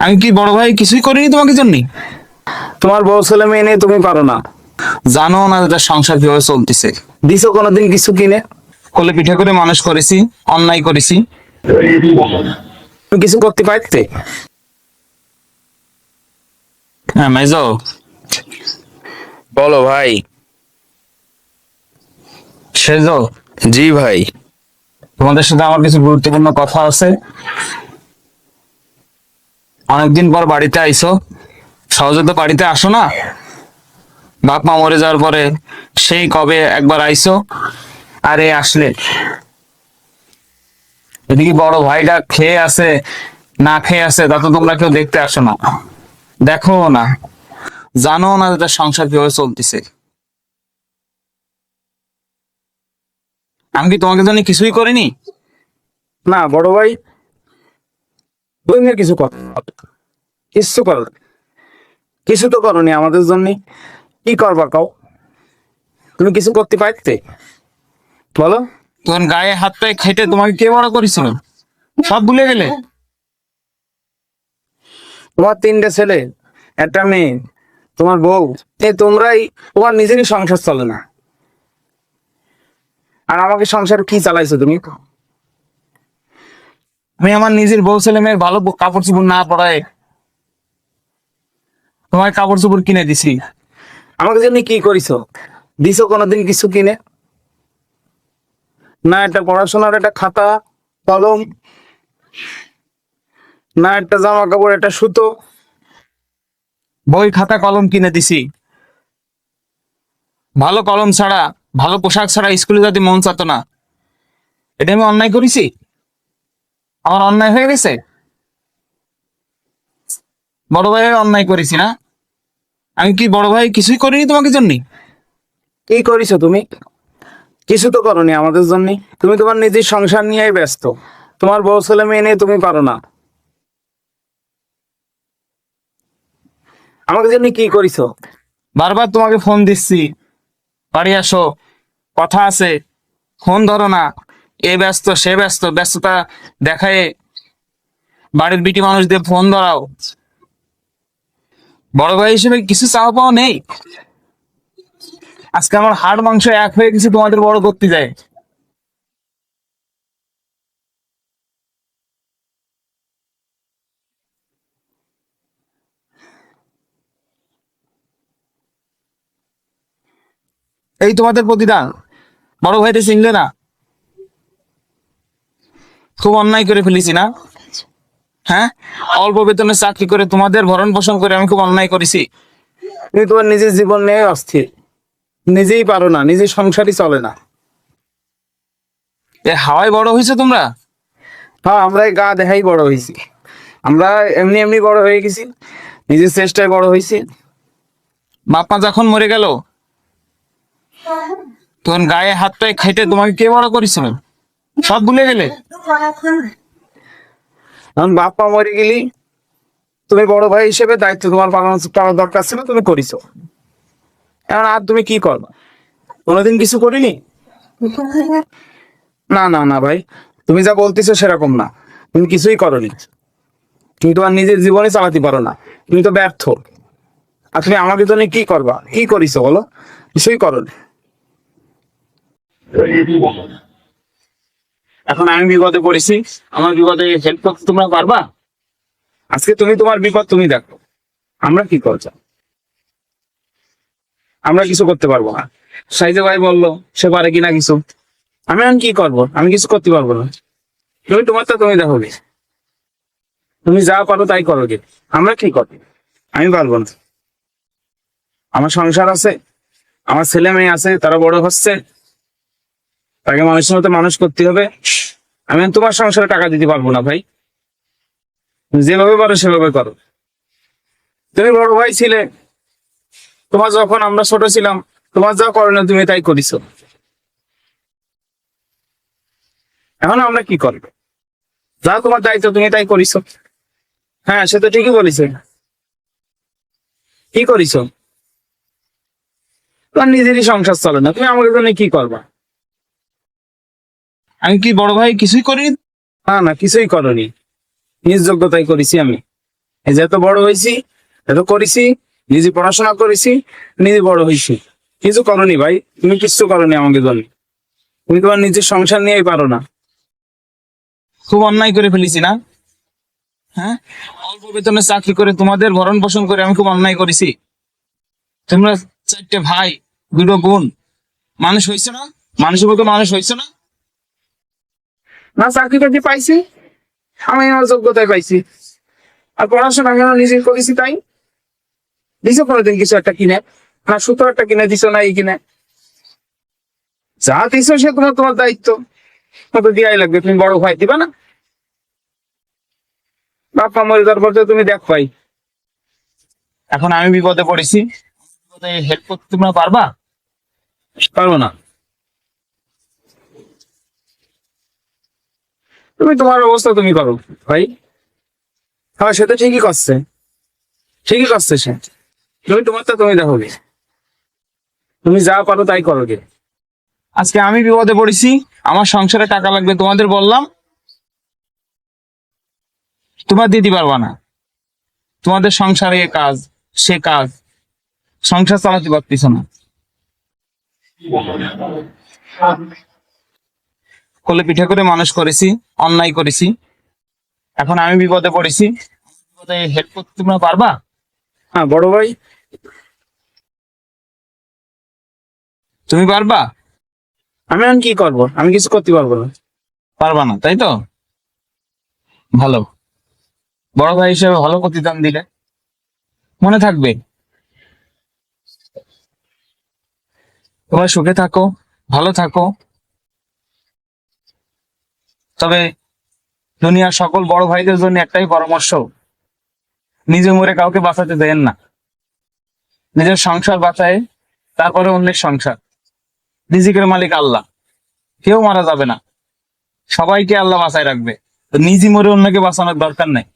আমি কি বড় ভাই কিছুই করিনি তোমাকে জন্য? তোমার বউ ছেলে মেয়ে নিয়ে তুমি পারো না। জানো না এটা সংসার কীভাবে চলতেছে। দিছো কোনোদিন কিছু কিনে? কোলে পিঠে করে মানুষ করেছি অন্যায় করেছি। তুমি কিছু করতে পারতে? হ্যাঁ মেজো বলো ভাই। সেজো। জি ভাই। তোমাদের সাথে আমার কিছু গুরুত্বপূর্ণ কথা আছে। অনেকদিন পর বাড়িতে আইসো। সহজে তো বাড়িতে আসো না। বাপ মা মরে যাওয়ার পরে সেই কবে একবার আইসো আরে আসলে। এদিকে বড় ভাইটা খেয়ে আছে, না খেয়ে আছে, তা তো তোমরা কেউ দেখতে আসো না। দেখো না। জানো না যে তার সংসার কীভাবে চলতেছে। আমি কি তোমাকে জন্য কিছুই করিনি? না, বড় ভাই আর কিছু কর কিছু করো কিছু তো করনি আমাদের জন্য। কি করবা কাও? তুমি কিছু করতে পারতে? বলো। তখন গায়ে হাত পায়ে খেটে তোমাকে কে বড় করেছিল? সব ভুলে গেলে? তোমার তিনটে ছেলে একটা মেয়ে তোমার বউ এই তোমরাই তোমার নিজেরই সংসার চলে না। আর আমাকে সংসার কি চালাইছো তুমি? আমি আমার নিজের বউ ছেলে মেয়ের ভালো কাপড় চোপড় না পরায় তোমার কাপড় চোপড় কিনে দিছি। আমাকে জন্য কি করিছো? দিছো কোনোদিন কিছু কিনে? না একটা পড়াশোনার একটা খাতা, কলম, না একটা জামা কাপড় একটা সুতো। বই, খাতা, কলম কিনে দিছি। ভালো কলম ছাড়া, ভালো পোশাক ছাড়া স্কুলে যাতে মন চাতো না। এটা আমি অন্যায় করেছি? আমার অন্যায় হয়ে গেছে? বড় ভাই অন্যায় করেছি না? আমি কি বড় ভাই কিছুই করিনি তোমাকে জন্য? কি করিছো তুমি? কিছু তো করনি আমাদের জন্য। তুমি তোমার নিজের সংসার নিয়েই ব্যস্ত। তোমার বউ ছেলে মেয়ে নিয়ে তুমি পারো না। আমাকে জন্য কি করিছো? বারবার তোমাকে ফোন দিচ্ছি। বাড়ি আসো। কথা আছে। ফোন ধরো না। এ ব্যস্ত, সে ব্যস্ত, ব্যস্ততা দেখায় বাড়ির বিটি মানুষদের ফোন ধরাও। বড় ভাই হিসেবে কিছু চাওয়া পাওয়া নেই। আজকে আমার হাড় মাংস এক হয়ে গেছে, তোমাদের বড় করতে যায় এই তোমাদের প্রতিদান। বড় ভাইতে চিনলে না। খুব অন্যায় করে ফেলেছি না? হ্যাঁ? অল্প বেতনে চাকরি করে তোমাদের ভরণ পোষণ করে আমি খুব অন্যায় করেছি। তুমি তোমার নিজের জীবন নিয়ে অস্থির। নিজেই পারো না নিজের সংসারই চলে না। এ হাওয়ায় বড় হয়েছে তোমরা? হ্যাঁ আমরা এই গা দেখাই বড় হয়েছি। আমরা এমনি এমনি বড় হয়ে গেছি নিজের চেষ্টায় বড় হয়েছি। বাপমা যখন মরে গেল তখন গায়ে হাত পায়ে খাইতে তোমাকে কে বড় করেছিল? সব ভুলে গেলে? বাপ্পা মরে গেলি, তুমি বড় ভাই হিসেবে দায়িত্ব তোমার পালন দরকার ছিল, তুমি করিছো। এখন আর তুমি কি করবা? কোনোদিন কিছু করিনি? না না না ভাই, তুমি যা বলতেছো সেরকম না। তুমি কিছুই করনি। তুমি তোমার নিজের জীবনে চালাতে পারো না। তুমি তো ব্যর্থ। আর তুমি আমাকে জন্য কি করবা? কি করিছো বলো? কিছুই করনি। এখন আমি বিপদে পড়েছি। আমার বিপদে হেল্প করতে তোমরা পারবা? আজকে তুমি তোমার বিপদ তুমি দেখো। আমরা কি করছ আমরা কিছু করতে পারব না। সাইজে ভাই বলল, সে পারে কিনা কিছু? আমি এখন কি করব? আমি কিছু করতে পারব না। তুমি তোমারটা তুমি দেখো তুমি যা পারো তাই করো গে। আমরা কি করব? আমি পারব না। আমার সংসার আছে, আমার ছেলে মেয়ে আছে, তারা বড় হচ্ছে। তাকে মানুষের মতো মানুষ করতে হবে। আমি তোমার সংসারে টাকা দিতে পারব না ভাই। যেভাবে পারো সেভাবে করো। তুমি বড় ভাই ছিলে, তোমার যখন আমরা ছোট ছিলাম, তোমার যা করণীয় তুমি তাই করিছো। এখন আমরা কি করব? যা তোমার দায়িত্ব তুমি তাই করিছো। হ্যাঁ সে তো ঠিকই বলিছে। কি করিছো? তোমার নিজেরই সংসার চলে না। তুমি আমাকে জন্য কি করবা? আমি কি বড় ভাই কিছুই করিনি? না না কিছুই করনি। নিজ যোগ্যতাই করেছি আমি। এই যে এত বড় হয়েছি এত করেছি নিজে পড়াশোনা করেছি নিজে বড় হয়েছি। কিছু করনি ভাই তুমি কিচ্ছু করনি আমাকে জন্য। তুমি তোমার নিজের সংসার নিয়েই পারো না। খুব অন্যায় করে ফেলেছি না? হ্যাঁ? অল্প বেতনে চাকরি করে তোমাদের ভরণ পোষণ করে আমি খুব অন্যায় করেছি। তোমরা চারটে ভাই দুটো বোন। মানুষ হয়েছে না? মানুষের মতো মানুষ হয়েছে না? না চাকরি বাকরি পাইছি আমি আমার যোগ্যতায় পাইছি। আর পড়াশোনা কেন নিজে করেছি তাই? দিছো কোনোদিন কিছু একটা কিনে না সুতো একটা কিনে দিছো না এই কিনে। যা দিছো সে তোমার তোমার দায়িত্ব। কত দিয়াই লাগবে তুমি বড় ভাই দিবা না? বাপা মরে যাওয়ার পর তো তুমি দেখ পাই এখন আমি বিপদে পড়েছি। বিপদে হেল্প করতে তোমরা পারবা? পারব না। তুমি তোমার অবস্থা তুমি করো, ভাই। হ্যাঁ সে তো ঠিকই করছে। ঠিকই করছে সে। তুমি তোমারটা তুমি দেখো তুমি যা পারো তাই করো গে। আজকে আমি বিপদে পড়েছি, আমার সংসারে টাকা লাগবে তোমাদের বললাম। তোমার দিতে পারবা না। তোমাদের সংসারে কাজ, সে কাজ। সংসার চালাতে পারতিস না। কোলে পিঠে করে মানুষ করেছি অন্যায় করেছি। এখন আমি বিপদে পড়েছি। বিপদে হেল্প করতে তোমরা পারবা? হ্যাঁ বড় ভাই। তুমি পারবা? আমি এখন কি করব? আমি কিছু করতে পারব না। পারবা না তাই তো? ভালো। বড় ভাই হিসেবে ভালো প্রতিদান দিলে। মনে থাকবে। তোমরা সুখে থাকো ভালো থাকো। তবে দুনিয়ার সকল বড় ভাইদের জন্য একটাই পরামর্শ, নিজে মরে কাউকে বাঁচাতে দেন না। নিজের সংসার বাঁচায়, তারপরে অন্যের সংসার। রিজিকের মালিক আল্লাহ, কেউ মারা যাবে না। সবাইকে আল্লাহ বাঁচায় রাখবে। তো নিজে মরে অন্যকে বাঁচানোর দরকার নেই।